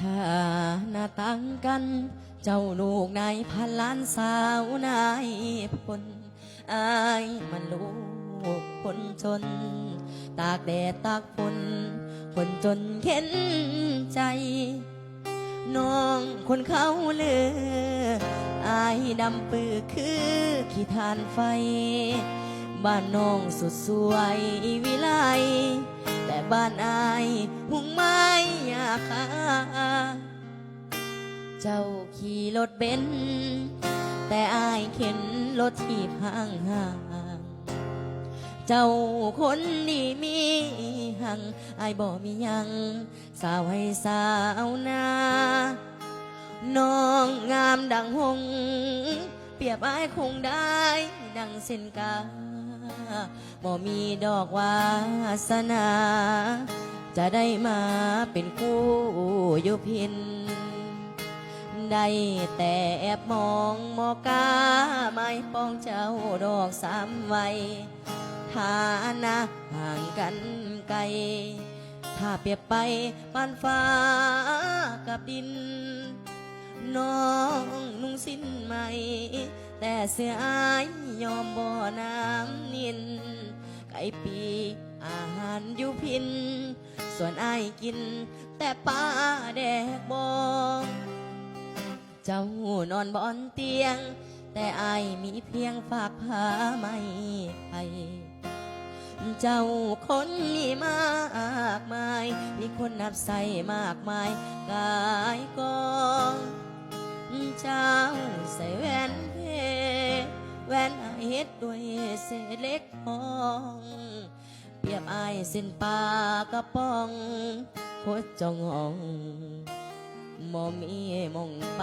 ถ้าหน้าตังกัน เจ้าลูกนายพันล้านสาวนายพลอายมันลูกคนจน ตากแดดตากฝนคนจนเข็นใจ น้องคนเขาเลืออายดำปือคือขี้ทานไฟ บ้านน้องสุดสวยวิไลแต่บ้านอา เจ้าขี่รถเบนซ์แต่อายเข็นรถที่ห่างห่างเจ้าคนนี้มีหังอายบ่มียัง สาวให้สาวนาน้องงามดังหง เปรียบอายคงได้ ดังเส้นกาบ่มีดอกวาสนา จะได้มาเป็นคู่อยู่พิน ได้แต่แอบมองหมอกาไม่ป้องเจ้าดอกสามไว้ฐานะห่างกันไกล ถ้าเปรียบไปปานฟ้ากับดิน น้องนุ่งสิ้นใหม่ แต่เสื้ออายยอมบ่อน้ำนิน ไก่ปีอาหารอยู่พิน ส่วนอายกิน แต่ป้าแดกบองเจ้านอนบอนเตียง แต่อายมีเพียงฝากผ้าไม่ไปเจ้าคนนี้มากมาย มีคนนับใส่มากมายกายกองเจ้าใส่แว่นเพแว่นอายเฮ็ดด้วยเศษเล็กพอง ส้นปากระป๋องโคตรจองหองมอมีมองไป